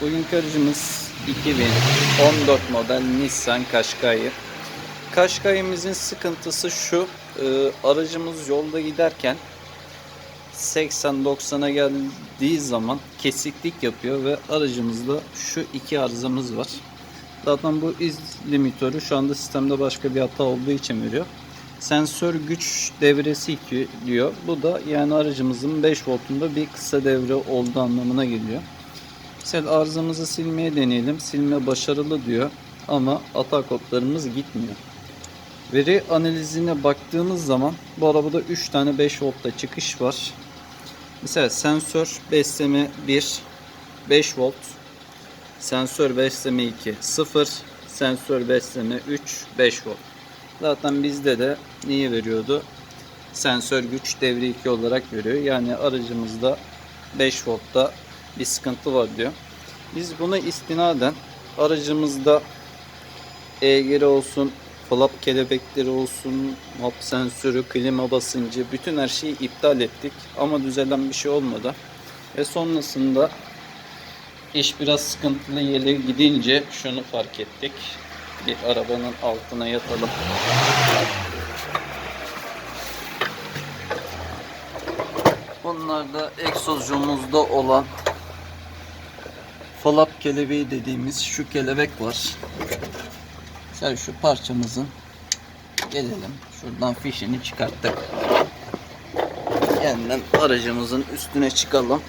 Bugünkü aracımız 2014 model Nissan Qashqai. Qashqai'mizin sıkıntısı şu. e, aracımız yolda giderken 80-90'a geldiği zaman kesiklik yapıyor ve aracımızda şu iki arızamız var. Zaten bu iz limitörü şu anda sistemde başka bir hata olduğu için veriyor. Sensör güç devresi diyor. Bu da yani aracımızın 5 voltunda bir kısa devre olduğu anlamına geliyor. Mesela arızamızı silmeye deneyelim. Silme başarılı diyor ama hata kodlarımız gitmiyor. Veri analizine baktığımız zaman bu arabada 3 tane 5 voltta çıkış var. Mesela sensör besleme 1 5 volt. Sensör besleme 2 0. Sensör besleme 3 5 volt. Zaten bizde de neyi veriyordu? Sensör güç devre 2 olarak veriyor. Yani aracımızda 5 voltta bir sıkıntı var diyor. Biz buna istinaden aracımızda EGR olsun, flap kelebekleri olsun, map sensörü, klima basıncı bütün her şeyi iptal ettik. Ama düzelen bir şey olmadı. Ve sonrasında iş biraz sıkıntılı yere gidince şunu fark ettik. Bir arabanın altına yatalım. Bunlar da egzozumuzda olan flap kelebeği dediğimiz şu kelebek var. Mesela şu parçamızın gelelim. Şuradan fişini çıkarttık. Yeniden aracımızın üstüne çıkalım.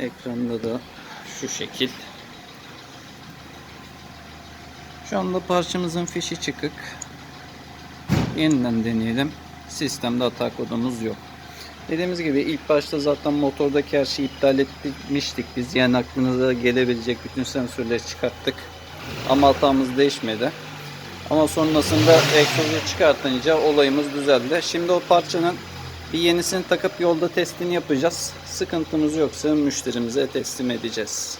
Ekranda da şu şekil. Şu anda parçamızın fişi çıkık. Yeniden deneyelim. Sistemde hata kodumuz yok. Dediğimiz gibi ilk başta zaten motordaki her şeyi iptal etmiştik biz. Yani aklınıza gelebilecek bütün sensörleri çıkarttık. Ama hatamız değişmedi. Ama sonrasında egzozu çıkartınca olayımız düzeldi. Şimdi o parçanın bir yenisini takıp yolda testini yapacağız. Sıkıntımız yoksa müşterimize teslim edeceğiz.